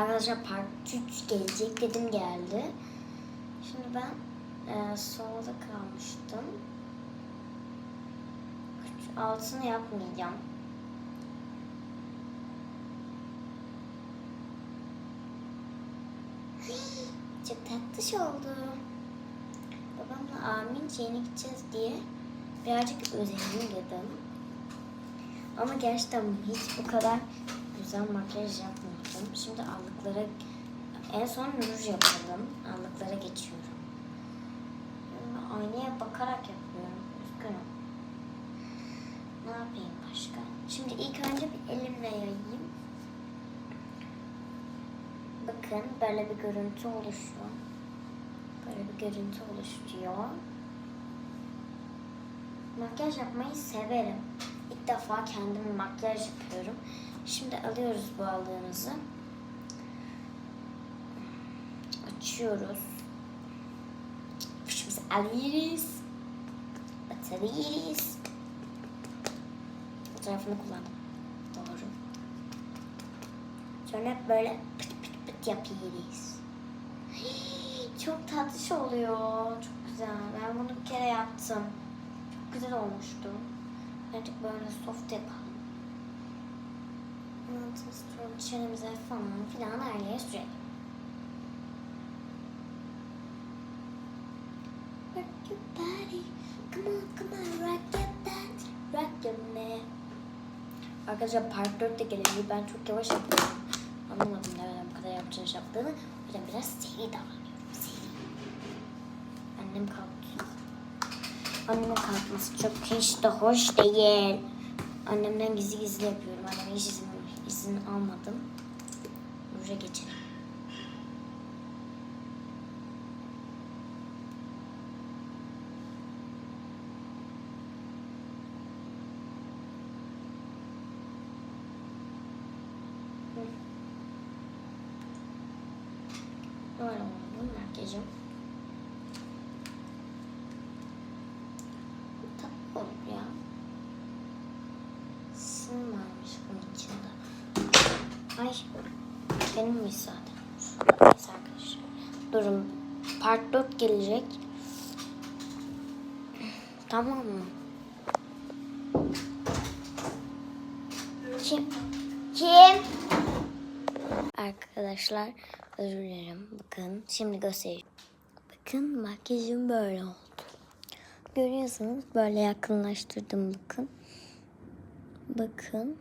Arkadaşlar part 3 gelecek dedim geldi. Şimdi ben e, solda kalmıştım. Altını yapmayacağım. Çok tatlış oldu. Babamla Armince yeni gideceğiz diye birazcık özeneyim dedim. Ama gerçekten hiç bu kadar güzel makyaj yapmadım. Şimdi allıklara en son ruj yapalım. Allıklara geçiyorum. Ee, Aynaya bakarak yapıyorum. Üzgünüm. Ne yapayım başka? Şimdi ilk önce bir elimle yayayım. Bakın böyle bir görüntü oluşuyor. Böyle bir görüntü oluşuyor. Makyaj yapmayı severim. İlk defa kendim makyaj yapıyorum. Şimdi alıyoruz bu aldığımızı. Açıyoruz. Fışımızı alıyoruz. Batırıyoruz. Bu tarafını kullandım. Doğru. Sonra böyle pıt pıt pıt yapıyoruz. Çok tatlış oluyor. Çok güzel. Ben bunu bir kere yaptım. Çok güzel olmuştu. Artık böyle soft yapalım. Tutalım çenemize falan filan her yere sürelim. Rock your body. Come on, come on, rock your that. Rock your man. Arkadaşlar part 4 de gelebilir. Ben çok yavaş yapıyorum. Anlamadım nereden bu kadar yapacağını yaptığını. O yüzden biraz seri davranıyorum. Seri. Annem kalktı. Annemin kalkması çok hiç de hoş değil. Annemden gizli gizli yapıyorum. Anneme hiç izin, izin almadım. Ruja geçelim. Böyle oldu makyajım. Olur ya. Ay benimmiş zaten. Neyse arkadaşlar. Durun. Part 4 gelecek. Tamam mı? Kim? Kim? Arkadaşlar özür dilerim. Bakın şimdi göstereyim. Bakın makyajım böyle oldu. Görüyorsunuz böyle yakınlaştırdım bakın. Bakın.